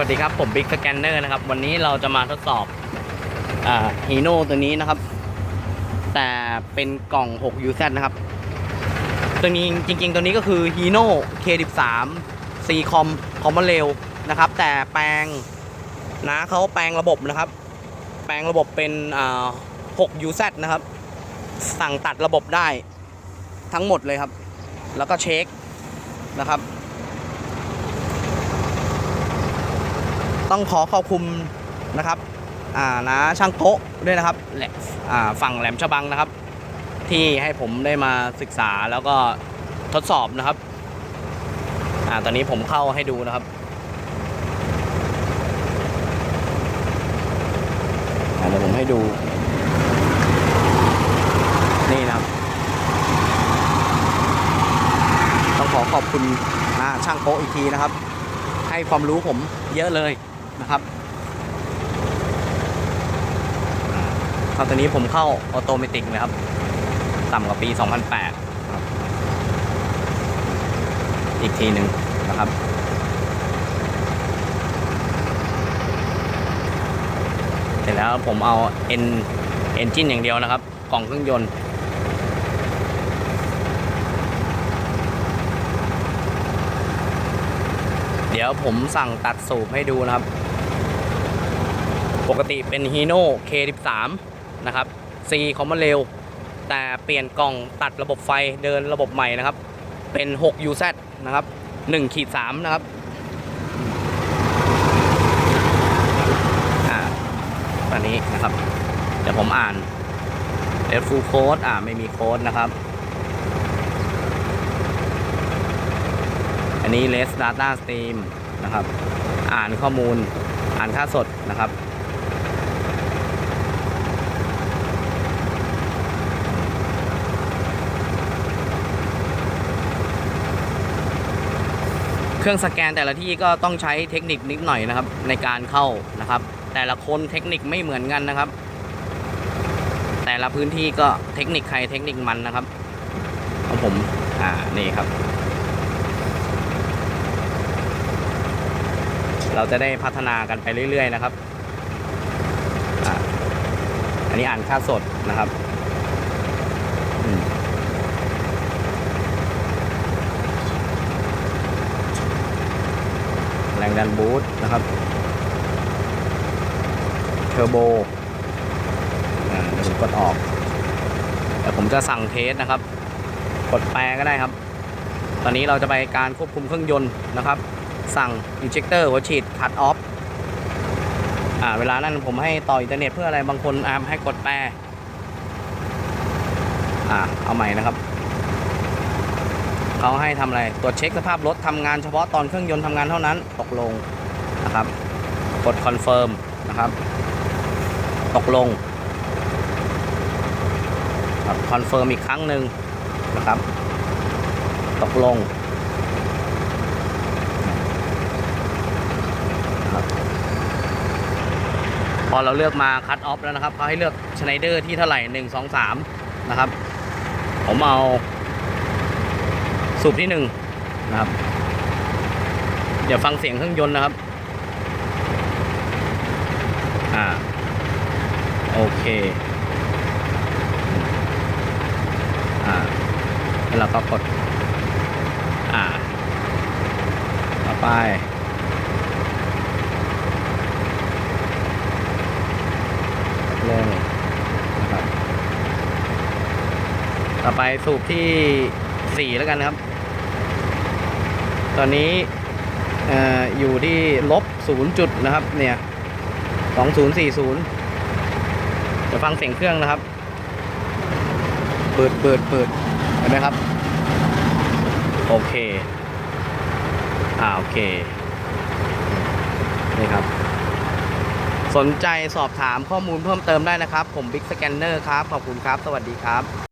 สวัสดีครับ ผมบิ๊กสแกนเนอร์นะครับ วันนี้เราจะมาทดสอบฮีโน่ตัวนี้นะครับ แต่เป็นกล่อง 6 UZ นะครับ ตัวนี้จริง ๆ ตัวนี้ก็คือฮีโน่ K13 C com คอมมอนเรลนะครับ แต่แปลงนะเขาแปลงระบบนะครับ แปลงระบบเป็น6 UZ นะครับ สั่งตัดระบบได้ทั้งหมดเลยครับ แล้วก็เช็คนะครับ ต้องขอขอบคุณนะครับอ่านะช่างโต๊ะด้วยนะครับแหละอ่าฝั่งแหลมฉบังนะครับ ที่ให้ผมได้มาศึกษาแล้วก็ทดสอบนะครับอ่าตอนนี้ผมเข้าให้ดูนะครับเดี๋ยวผมให้ดู นี่นะครับ ต้องขอขอบคุณอ่าช่างโต๊ะอีกทีนะครับ ให้ความรู้ผมเยอะเลย นะครับอ่าเข้าตัวนี้ผมเข้าออโตเมติกนะครับ ต่ำกว่าปี 2008ครับอีกทีหนึ่งนะครับเสร็จแล้วผมเอาเอ็นเอนจินอย่างเดียวนะครับ กล่องเครื่องยนต์เดี๋ยวผมสั่งตัดสูบให้ดูนะครับ ปกติเป็น Hino K13 นะครับ C คอมมอนเรลแต่เปลี่ยนกล่องตัดระบบไฟเดินระบบใหม่นะครับ เป็น 6 UZ นะครับ1ขีด3นะครับอ่าตอนนี้นะครับ เดี๋ยวผมอ่านเ f ฟูโค้ดอ่าไม่มีโค้ดนะครับ อันนี้ less data stream นะครับ อ่านข้อมูล อ่านค่าสดนะครับ เครื่องสแกนแต่ละที่ก็ต้องใช้เทคนิคนิดหน่อยนะครับ ในการเข้านะครับ แต่ละคนเทคนิคไม่เหมือนกันนะครับ แต่ละพื้นที่ก็เทคนิคใครเทคนิคมันนะครับของผมอ่านี่ครับ เราจะได้พัฒนากันไปเรื่อย ๆ นะครับอ่าอันนี้อ่านค่าสดนะครับอืมแรงดันบูทนะครับ เทอร์โบผมกดออก แต่ผมจะสั่งเทสนะครับ กดแปลก็ได้ครับ ตอนนี้เราจะไปการควบคุมเครื่องยนต์นะครับ สั่ง injector หัวฉีด cut off อ่าเวลานั้นผมให้ต่ออินเทอร์เน็ตเพื่ออะไรบางคนอ่าให้กดแปลอ่าเอาใหม่นะครับ เขาให้ทำอะไรตรวจเช็คสภาพรถทำงานเฉพาะตอนเครื่องยนต์ทำงานเท่านั้นตกลงนะครับ กดคอนเฟิร์มนะครับตกลงครับคอนเฟิร์มอีกครั้งหนึ่งนะครับ ตกลงพอเราเลือกมาคัตออฟแล้วนะครับเขาให้เลือกชไนเดอร์ที่เท่าไหร่หนึ่งสองสามนะครับ ผมเอา สูบที่หนึ่งนะครับ เดี๋ยวฟังเสียงเครื่องยนต์นะครับ อ่า โอเค อ่าแล้วเราก็กด อ่า ต่อไปลงนะครับ ต่อไปสูบที่4แล้วกันนะครับ ตอนนี้ออยู่ที่ลบ0จุดนะครับ เนี่ย2040เดี๋ยวฟังเสียงเครื่องนะครับ เปิดเปิดเปิดเห็นไหมครับ โอเค อ่าโอเค นี่ครับ สนใจสอบถามข้อมูลเพิ่มเติมได้นะครับ ผมบิ๊กสแกนเนอร์ครับ ขอบคุณครับ สวัสดีครับ